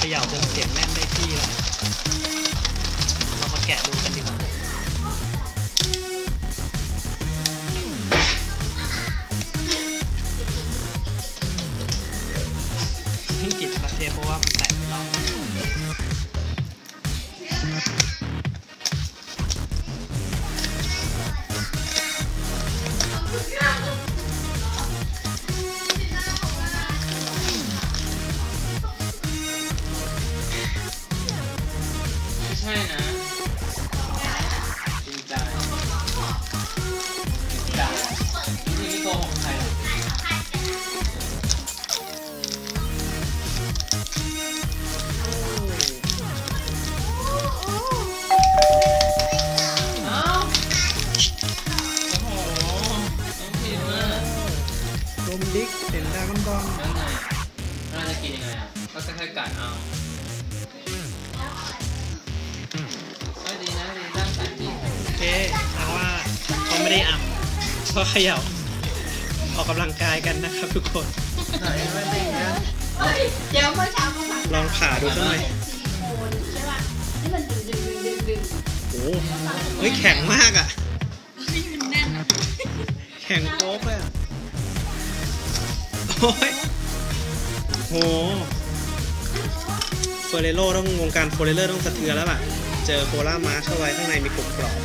ขย่าจนเสียงแน่นได้ที่แล้วเรามาแกะดูกันดีกว่าที่กิจมาเทเพราะว่ามันแตกไปรอง ช่นะจริงใจจริงใจนี่โกหกใครหรอเอ้าโอ้โหต้องพิมพ์อะลมดิกเห็นดราก้อนบอลแล้วไงเราจะกินยังไงอะก็แค่กัดเอา ไม่ได้อ่ำเพราะเขย่าออกกำลังกายกันนะครับทุกคนไหนไม่ดีนะเยเดี๋ยวเมื่อเช้าเขาสั่งลองผ่าดูสักหน่อยโคนใช่ป่ะที่มันดึงดึงดึงดึงโอ้เฮ้ยแข็งมากอะนี่มันแน่นแข็งโป๊กเลยอะโอ้ยโหเฟเรโรต้องวงการโฟเรเลอร์ต้องสะเทือนแล้วล่ะ เจอโคล่ามาร์ชเข้าไว้ข้างในมีกรุบกรอบ